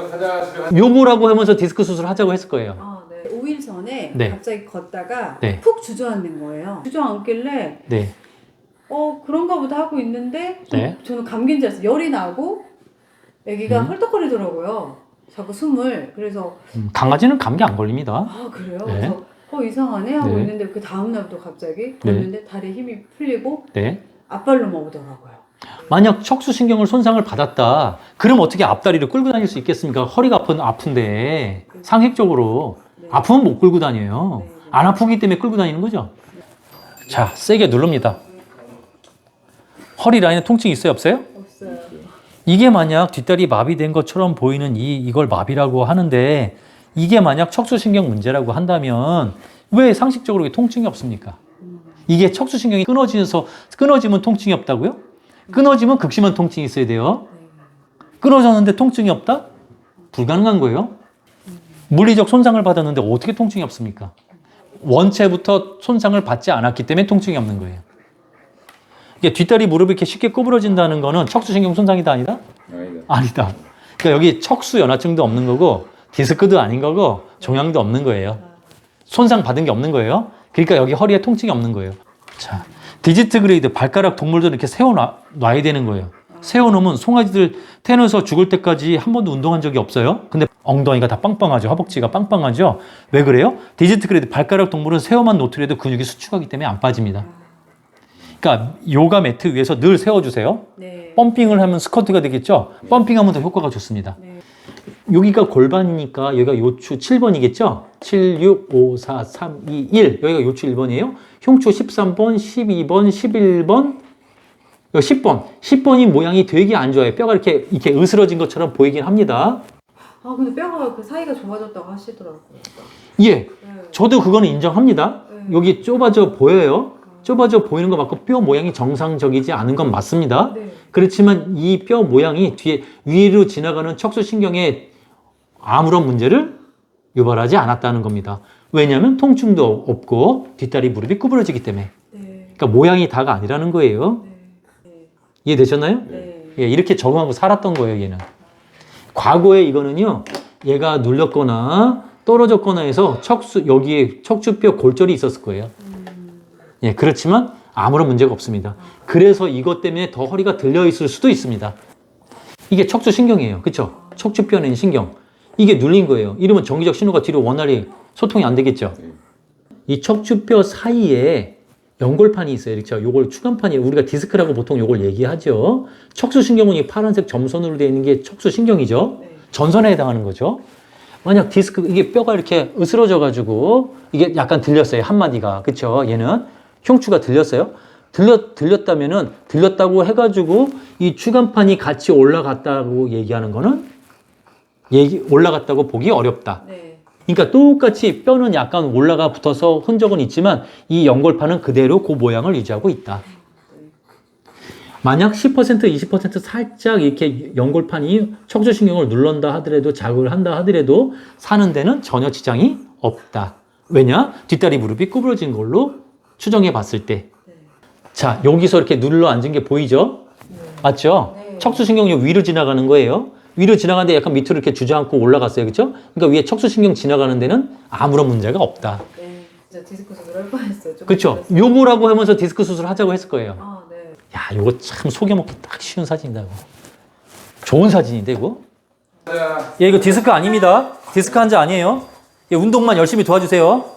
어. 요거라고 하면서 디스크 수술 하자고 했을 거예요. 아, 네. 5일 전에 네. 갑자기 걷다가 네. 푹 주저앉는 거예요. 주저앉길래 네. 어 그런가 보다 하고 있는데 좀 네. 저는 감기인 줄 알았어요. 열이 나고 아기가 음. 헐떡거리더라고요. 자꾸 숨을 그래서 음, 강아지는 감기 안 걸립니다. 아 그래요? 네. 그래서 어 이상하네 하고 네. 있는데 그 다음 날부터 갑자기 걷는데 다리 힘이 풀리고 네. 앞발로 먹더라고요. 만약 척수신경을 손상을 받았다. 그럼 어떻게 앞다리를 끌고 다닐 수 있겠습니까? 허리가 아픈, 아픈데 상식적으로 네. 아프면 못 끌고 다녀요. 안 아프기 때문에 끌고 다니는 거죠. 자, 세게 누릅니다. 허리 라인에 통증 있어요, 없어요? 없어요. 이게 만약 뒷다리 마비된 것처럼 보이는 이 이걸 마비라고 하는데 이게 만약 척수신경 문제라고 한다면 왜 상식적으로 통증이 없습니까? 이게 척수신경이 끊어지면서 끊어지면 통증이 없다고요? 끊어지면 극심한 통증이 있어야 돼요. 네. 끊어졌는데 통증이 없다? 불가능한 거예요. 물리적 손상을 받았는데 어떻게 통증이 없습니까? 원체부터 손상을 받지 않았기 때문에 통증이 없는 거예요. 이게 뒷다리 무릎이 이렇게 쉽게 구부러진다는 거는 척수신경 손상이다 아니다? 아니다. 아니다. 그러니까 여기 척수 연화증도 없는 거고 디스크도 아닌 거고 종양도 없는 거예요. 손상 받은 게 없는 거예요. 그러니까 여기 허리에 통증이 없는 거예요. 자, 디지트 그레이드 발가락 동물들 이렇게 세워놔 놔야 되는 거예요. 세워놓으면 송아지들 태어나서 죽을 때까지 한 번도 운동한 적이 없어요. 근데 엉덩이가 다 빵빵하죠. 허벅지가 빵빵하죠. 왜 그래요? 디지트 그레이드 발가락 동물은 세워만 놓더라도 근육이 수축하기 때문에 안 빠집니다. 그러니까 요가 매트 위에서 늘 세워주세요. 네. 펌핑을 하면 스쿼트가 되겠죠? 펌핑하면 더 효과가 좋습니다. 네. 여기가 골반이니까 여기가 요추 7번이겠죠? 7, 6, 5, 4, 3, 2, 1. 여기가 요추 1번이에요. 흉추 13번, 12번, 11번, 여기 10번. 10번이 모양이 되게 안 좋아요. 뼈가 이렇게, 이렇게 으스러진 것처럼 보이긴 합니다. 아 근데 뼈가 그 사이가 좁아졌다고 하시더라고요. 예. 네. 저도 그거는 인정합니다. 네. 여기 좁아져 보여요. 좁아져 보이는 거 맞고 뼈 모양이 정상적이지 않은 건 맞습니다. 네. 그렇지만 이 뼈 모양이 뒤에 위로 지나가는 척수신경에 아무런 문제를 유발하지 않았다는 겁니다. 왜냐하면 통증도 없고 뒷다리 무릎이 구부러지기 때문에. 네. 그러니까 모양이 다가 아니라는 거예요. 네. 네. 이해되셨나요? 네. 예, 이렇게 적응하고 살았던 거예요, 얘는. 과거에 이거는요, 얘가 눌렸거나 떨어졌거나 해서 척수, 여기에 척추뼈 골절이 있었을 거예요. 예, 그렇지만 아무런 문제가 없습니다. 그래서 이것 때문에 더 허리가 들려 있을 수도 있습니다. 이게 척추 신경이에요. 그쵸? 척추뼈 낸 신경. 이게 눌린 거예요. 이러면 정기적 신호가 뒤로 원활히 소통이 안 되겠죠? 이 척추뼈 사이에 연골판이 있어요. 이렇죠. 요걸 추간판이 우리가 디스크라고 보통 요걸 얘기하죠. 척수신경은 이 파란색 점선으로 되어 있는 게 척수신경이죠. 네. 전선에 해당하는 거죠. 만약 디스크 이게 뼈가 이렇게 으스러져 가지고 이게 약간 들렸어요. 한 마디가. 그쵸 얘는 흉추가 들렸어요. 들렸 들렸다면은 들렸다고 해 가지고 이 추간판이 같이 올라갔다고 얘기하는 거는 얘기 올라갔다고 보기 어렵다. 네. 그러니까 똑같이 뼈는 약간 올라가 붙어서 흔적은 있지만 이 연골판은 그대로 그 모양을 유지하고 있다. 만약 10% 20% 살짝 이렇게 연골판이 척추신경을 눌른다 하더라도 자극을 한다 하더라도 사는 데는 전혀 지장이 없다. 왜냐? 뒷다리 무릎이 구부러진 걸로 추정해 봤을 때. 네. 자, 여기서 이렇게 눌러 앉은 게 보이죠? 네. 맞죠? 네. 척수신경이 위로 지나가는 거예요. 위로 지나가는데 약간 밑으로 이렇게 주저앉고 올라갔어요. 그렇죠? 그러니까 위에 척수신경 지나가는 데는 아무런 문제가 없다. 네. 진짜 디스크 수술 할 뻔했어요. 그렇죠? 요거라고 하면서 디스크 수술 하자고 했을 거예요. 아 네. 야, 요거 참 속여먹기 딱 쉬운 사진이다, 이거. 좋은 사진인데, 이거? 예, 이거 디스크 아닙니다. 디스크 환자 아니에요. 예, 운동만 열심히 도와주세요.